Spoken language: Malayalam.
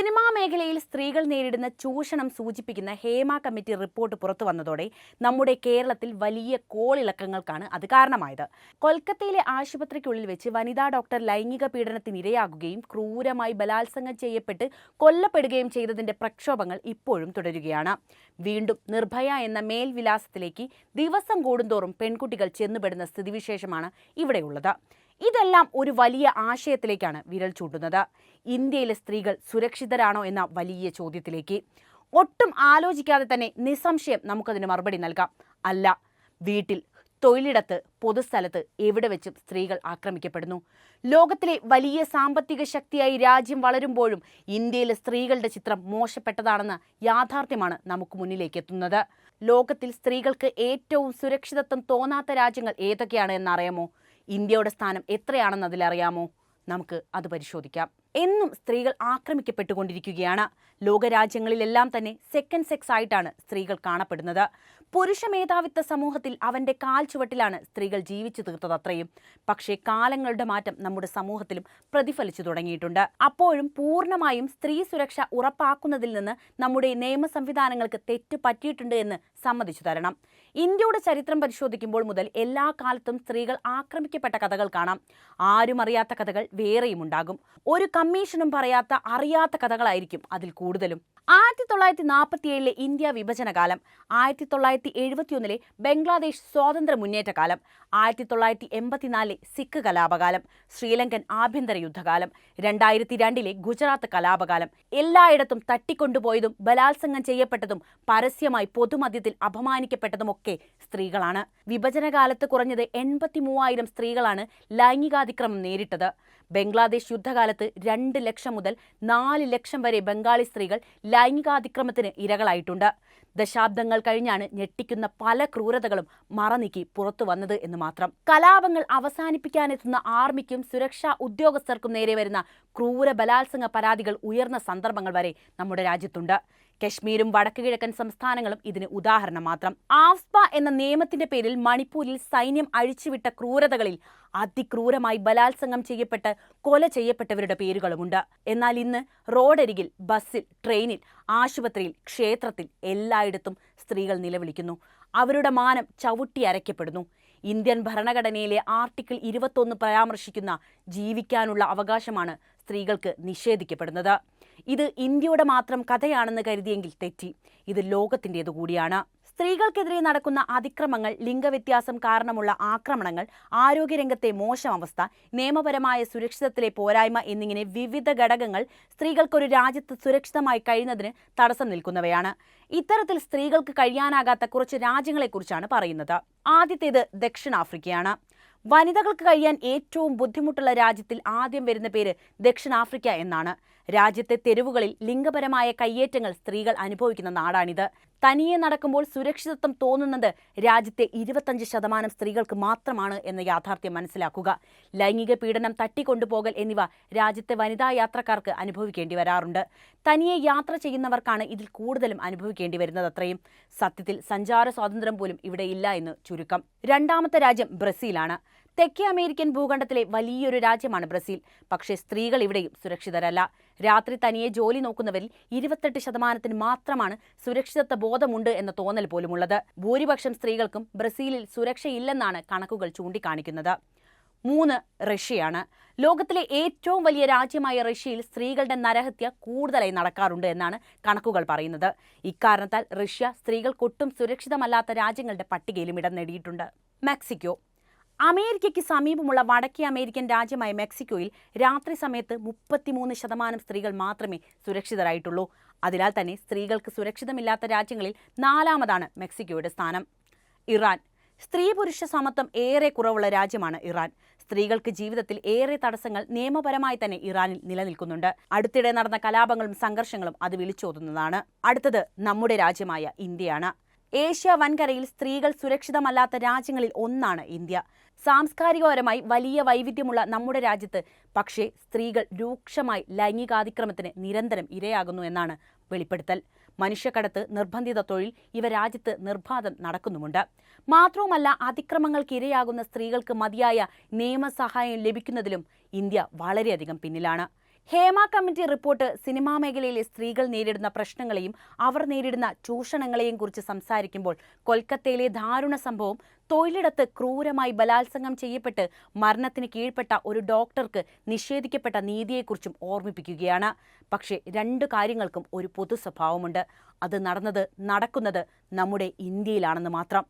സിനിമാ മേഖലയിൽ സ്ത്രീകൾ നേരിടുന്ന ചൂഷണം സൂചിപ്പിക്കുന്ന ഹേമ കമ്മിറ്റി റിപ്പോർട്ട് പുറത്തു വന്നതോടെ നമ്മുടെ കേരളത്തിൽ വലിയ കോളിളക്കങ്ങൾക്കാണ് അത് കാരണമായത്. കൊൽക്കത്തയിലെ ആശുപത്രിക്കുള്ളിൽ വെച്ച് വനിതാ ഡോക്ടർ ലൈംഗിക പീഡനത്തിനിരയാകുകയും ക്രൂരമായി ബലാത്സംഗം ചെയ്യപ്പെട്ട് കൊല്ലപ്പെടുകയും ചെയ്തതിന്റെ പ്രക്ഷോഭങ്ങൾ ഇപ്പോഴും തുടരുകയാണ്. വീണ്ടും നിർഭയ എന്ന മേൽവിലാസത്തിലേക്ക് ദിവസം കൂടുന്തോറും പെൺകുട്ടികൾ ചെന്നുപെടുന്ന സ്ഥിതിവിശേഷമാണ് ഇവിടെയുള്ളത്. ഇതെല്ലാം ഒരു വലിയ ആശയത്തിലേക്കാണ് വിരൽ ചൂണ്ടുന്നത്. ഇന്ത്യയിലെ സ്ത്രീകൾ സുരക്ഷിതരാണോ എന്ന വലിയ ചോദ്യത്തിലേക്ക്. ഒട്ടും ആലോചിക്കാതെ തന്നെ നിസ്സംശയം നമുക്കതിന് മറുപടി നൽകാം. അല്ല വീട്ടിൽ തൊഴിലിടത്ത് പൊതുസ്ഥലത്ത് എവിടെ വെച്ചും സ്ത്രീകൾ ആക്രമിക്കപ്പെടുന്നു. ലോകത്തിലെ വലിയ സാമ്പത്തിക ശക്തിയായി രാജ്യം വളരുമ്പോഴും ഇന്ത്യയിലെ സ്ത്രീകളുടെ ചിത്രം മോശപ്പെട്ടതാണെന്ന യാഥാർത്ഥ്യമാണ് നമുക്ക് മുന്നിലേക്ക് എത്തുന്നത് ലോകത്തിൽ സ്ത്രീകൾക്ക് ഏറ്റവും സുരക്ഷിതത്വം തോന്നാത്ത രാജ്യങ്ങൾ ഏതൊക്കെയാണ് എന്നറിയാമോ? ഇന്ത്യയുടെ സ്ഥാനം എത്രയാണെന്ന് അതിലറിയാമോ? നമുക്ക് അത് പരിശോധിക്കാം. എന്നും സ്ത്രീകൾ ആക്രമിക്കപ്പെട്ടുകൊണ്ടിരിക്കുകയാണ്. ലോകരാജ്യങ്ങളിലെല്ലാം തന്നെ സെക്കൻഡ് സെക്സ് ആയിട്ടാണ് സ്ത്രീകൾ കാണപ്പെടുന്നത്. പുരുഷ മേധാവിത്വ സമൂഹത്തിൽ അവന്റെ കാൽ ചുവട്ടിലാണ് സ്ത്രീകൾ ജീവിച്ചു തീർത്തത് അത്രയും. പക്ഷേ കാലങ്ങളുടെ മാറ്റം നമ്മുടെ സമൂഹത്തിലും പ്രതിഫലിച്ചു തുടങ്ങിയിട്ടുണ്ട്. അപ്പോഴും പൂർണമായും സ്ത്രീ സുരക്ഷ ഉറപ്പാക്കുന്നതിൽ നിന്ന് നമ്മുടെ നിയമ സംവിധാനങ്ങൾക്ക് തെറ്റ് പറ്റിയിട്ടുണ്ട് എന്ന് സമ്മതിച്ചു തരണം. ഇന്ത്യയുടെ ചരിത്രം പരിശോധിക്കുമ്പോൾ മുതൽ എല്ലാ കാലത്തും സ്ത്രീകൾ ആക്രമിക്കപ്പെട്ട കഥകൾ കാണാം. ആരും അറിയാത്ത കഥകൾ വേറെയും ഉണ്ടാകും. ഒരു കമ്മീഷനും പറയാത്ത അറിയാത്ത കഥകളായിരിക്കും അതിൽ കൂടുതലും. ആയിരത്തി തൊള്ളായിരത്തി നാൽപ്പത്തിയേഴിലെ ഇന്ത്യ വിഭജനകാലം. ആയിരത്തി തൊള്ളായിരത്തി എഴുപത്തിയൊന്നിലെ ബംഗ്ലാദേശ് സ്വാതന്ത്ര്യ മുന്നേറ്റ കാലം ആയിരത്തി തൊള്ളായിരത്തി എൺപത്തിനാലിലെ സിഖ് കലാപകാലം ശ്രീലങ്കൻ ആഭ്യന്തര യുദ്ധകാലം രണ്ടായിരത്തി രണ്ടിലെ ഗുജറാത്ത് കലാപകാലം എല്ലായിടത്തും തട്ടിക്കൊണ്ടുപോയതും ബലാത്സംഗം ചെയ്യപ്പെട്ടതും പരസ്യമായി പൊതുമധ്യത്തിൽ അപമാനിക്കപ്പെട്ടതുമൊക്കെ സ്ത്രീകളാണ്. വിഭജനകാലത്ത് കുറഞ്ഞത് എൺപത്തി മൂവായിരം സ്ത്രീകളാണ് ലൈംഗികാതിക്രമം നേരിട്ടത്. ബംഗ്ലാദേശ് യുദ്ധകാലത്ത് രണ്ട് ലക്ഷം മുതൽ നാല് ലക്ഷം വരെ ബംഗാളി സ്ത്രീകൾ ലൈംഗികാതിക്രമത്തിന് ഇരകളായിട്ടുണ്ട്. ദശാബ്ദങ്ങൾ കഴിഞ്ഞാണ് ഞെട്ടിക്കുന്ന പല ക്രൂരതകളും മറനീക്കി പുറത്തു വന്നത് എന്ന് മാത്രം. കലാപങ്ങൾ അവസാനിപ്പിക്കാനെത്തുന്ന ആർമിക്കും സുരക്ഷാ ഉദ്യോഗസ്ഥർക്കും നേരെ വരുന്ന ക്രൂര ബലാത്സംഗ പരാതികൾ ഉയർന്ന സന്ദർഭങ്ങൾ വരെ നമ്മുടെ രാജ്യത്തുണ്ട്. കശ്മീരും വടക്കു കിഴക്കൻ സംസ്ഥാനങ്ങളും ഇതിന് ഉദാഹരണം മാത്രം. ആഫ്സ്പ എന്ന നിയമത്തിന്റെ പേരിൽ മണിപ്പൂരിൽ സൈന്യം അഴിച്ചുവിട്ട ക്രൂരതകളിൽ അതിക്രൂരമായി ബലാത്സംഗം ചെയ്യപ്പെട്ട് കൊല ചെയ്യപ്പെട്ടവരുടെ പേരുകളുമുണ്ട്. എന്നാൽ ഇന്ന് റോഡരികിൽ ബസ്സിൽ ട്രെയിനിൽ ആശുപത്രിയിൽ ക്ഷേത്രത്തിൽ എല്ലായിടത്തും സ്ത്രീകൾ നിലവിളിക്കുന്നു. അവരുടെ മാനം ചവിട്ടി അരയ്ക്കപ്പെടുന്നു. ഇന്ത്യൻ ഭരണഘടനയിലെ ആർട്ടിക്കിൾ ഇരുപത്തൊന്ന് പരാമർശിക്കുന്ന ജീവിക്കാനുള്ള അവകാശമാണ് സ്ത്രീകൾക്ക് നിഷേധിക്കപ്പെടുന്നത്. ഇത് ഇന്ത്യയുടെ മാത്രം കഥയാണെന്ന് കരുതിയെങ്കിൽ തെറ്റി. ഇത് ലോകത്തിന്റേതു കൂടിയാണ്. സ്ത്രീകൾക്കെതിരെ നടക്കുന്ന അതിക്രമങ്ങൾ ലിംഗവ്യത്യാസം കാരണമുള്ള ആക്രമണങ്ങൾ ആരോഗ്യരംഗത്തെ മോശം അവസ്ഥ നിയമപരമായ സുരക്ഷിതത്തിലെ പോരായ്മ എന്നിങ്ങനെ വിവിധ ഘടകങ്ങൾ സ്ത്രീകൾക്കൊരു രാജ്യത്ത് സുരക്ഷിതമായി കഴിയുന്നതിന് തടസ്സം നിൽക്കുന്നവയാണ്. ഇത്തരത്തിൽ സ്ത്രീകൾക്ക് കഴിയാനാകാത്ത കുറച്ച് രാജ്യങ്ങളെക്കുറിച്ചാണ് പറയുന്നത്. ആദ്യത്തേത് ദക്ഷിണാഫ്രിക്കയാണ്. വനിതകൾക്ക് കഴിയാൻ ഏറ്റവും ബുദ്ധിമുട്ടുള്ള രാജ്യത്തിൽ ആദ്യം വരുന്ന പേര് ദക്ഷിണാഫ്രിക്ക എന്നാണ്. രാജ്യത്തെ തെരുവുകളിൽ ലിംഗപരമായ കയ്യേറ്റങ്ങൾ സ്ത്രീകൾ അനുഭവിക്കുന്ന നാടാണിത്. തനിയെ നടക്കുമ്പോൾ സുരക്ഷിതത്വം തോന്നുന്നത് രാജ്യത്തെ ഇരുപത്തഞ്ച് ശതമാനം സ്ത്രീകൾക്ക് മാത്രമാണ് എന്ന യാഥാർത്ഥ്യം മനസ്സിലാക്കുക. ലൈംഗിക പീഡനം തട്ടിക്കൊണ്ടുപോകൽ എന്നിവ രാജ്യത്തെ വനിതാ യാത്രക്കാർക്ക് അനുഭവിക്കേണ്ടി വരാറുണ്ട്. തനിയെ യാത്ര ചെയ്യുന്നവർക്കാണ് ഇതിൽ കൂടുതലും അനുഭവിക്കേണ്ടി വരുന്നത് അത്രയും. സത്യത്തിൽ സഞ്ചാര സ്വാതന്ത്ര്യം പോലും ഇവിടെ ഇല്ല എന്ന് ചുരുക്കം. രണ്ടാമത്തെ രാജ്യം ബ്രസീലാണ്. തെക്കേ അമേരിക്കൻ ഭൂഖണ്ഡത്തിലെ വലിയൊരു രാജ്യമാണ് ബ്രസീൽ. പക്ഷേ സ്ത്രീകൾ ഇവിടെയും സുരക്ഷിതരല്ല. രാത്രി തനിയെ ജോലി നോക്കുന്നവരിൽ ഇരുപത്തെട്ട് ശതമാനത്തിന് മാത്രമാണ് സുരക്ഷിതത്വ ബോധമുണ്ട് എന്ന തോന്നൽ പോലുമുള്ളത്. ഭൂരിപക്ഷം സ്ത്രീകൾക്കും ബ്രസീലിൽ സുരക്ഷയില്ലെന്നാണ് കണക്കുകൾ ചൂണ്ടിക്കാണിക്കുന്നത്. മൂന്ന് റഷ്യയാണ്. ലോകത്തിലെ ഏറ്റവും വലിയ രാജ്യമായ റഷ്യയിൽ സ്ത്രീകളുടെ നരഹത്യ കൂടുതലായി നടക്കാറുണ്ട് എന്നാണ് കണക്കുകൾ പറയുന്നത്. ഇക്കാരണത്താൽ റഷ്യ സ്ത്രീകൾക്കൊട്ടും സുരക്ഷിതമല്ലാത്ത രാജ്യങ്ങളുടെ പട്ടികയിലും ഇടം നേടിയിട്ടുണ്ട്. മെക്സിക്കോ. അമേരിക്കയ്ക്ക് സമീപമുള്ള വടക്കേ അമേരിക്കൻ രാജ്യമായ മെക്സിക്കോയിൽ രാത്രി സമയത്ത് മുപ്പത്തിമൂന്ന് ശതമാനം സ്ത്രീകൾ മാത്രമേ സുരക്ഷിതരായിട്ടുള്ളൂ. അതിനാൽ തന്നെ സ്ത്രീകൾക്ക് സുരക്ഷിതമില്ലാത്ത രാജ്യങ്ങളിൽ നാലാമതാണ് മെക്സിക്കോയുടെ സ്ഥാനം. ഇറാൻ. സ്ത്രീ പുരുഷ സമത്വം ഏറെ കുറവുള്ള രാജ്യമാണ് ഇറാൻ. സ്ത്രീകൾക്ക് ജീവിതത്തിൽ ഏറെ തടസ്സങ്ങൾ നിയമപരമായി തന്നെ ഇറാനിൽ നിലനിൽക്കുന്നുണ്ട്. അടുത്തിടെ നടന്ന കലാപങ്ങളും സംഘർഷങ്ങളും അത് വിളിച്ചോതുന്നതാണ്. അടുത്തത് നമ്മുടെ രാജ്യമായ ഇന്ത്യയാണ്. ഏഷ്യ വൻകരയിൽ സ്ത്രീകൾ സുരക്ഷിതമല്ലാത്ത രാജ്യങ്ങളിൽ ഒന്നാണ് ഇന്ത്യ. സാംസ്കാരികപരമായി വലിയ വൈവിധ്യമുള്ള നമ്മുടെ രാജ്യത്ത് പക്ഷേ സ്ത്രീകൾ രൂക്ഷമായി ലൈംഗികാതിക്രമത്തിന് നിരന്തരം ഇരയാകുന്നു എന്നാണ് വെളിപ്പെടുത്തൽ. മനുഷ്യക്കടത്ത് നിർബന്ധിത തൊഴിൽ ഇവ രാജ്യത്ത് നിർബാധം നടക്കുന്നുമുണ്ട്. മാത്രവുമല്ല അതിക്രമങ്ങൾക്ക് ഇരയാകുന്ന സ്ത്രീകൾക്ക് മതിയായ നിയമസഹായം ലഭിക്കുന്നതിലും ഇന്ത്യ വളരെയധികം പിന്നിലാണ്. ഹേമ കമ്മിറ്റി റിപ്പോർട്ട് സിനിമാ മേഖലയിലെ സ്ത്രീകൾ നേരിടുന്ന പ്രശ്നങ്ങളെയും അവർ നേരിടുന്ന ചൂഷണങ്ങളെയും കുറിച്ച് സംസാരിക്കുമ്പോൾ കൊൽക്കത്തയിലെ ദാരുണ സംഭവം തൊഴിലിടത്ത് ക്രൂരമായി ബലാത്സംഗം ചെയ്യപ്പെട്ട് മരണത്തിന് കീഴ്പ്പെട്ട ഒരു ഡോക്ടർക്ക് നിഷേധിക്കപ്പെട്ട നീതിയെക്കുറിച്ചും ഓർമ്മിപ്പിക്കുകയാണ്. പക്ഷേ രണ്ട് കാര്യങ്ങൾക്കും ഒരു പൊതു സ്വഭാവമുണ്ട് അത് നടന്നത് നടക്കുന്നത് നമ്മുടെ ഇന്ത്യയിലാണെന്ന് മാത്രം.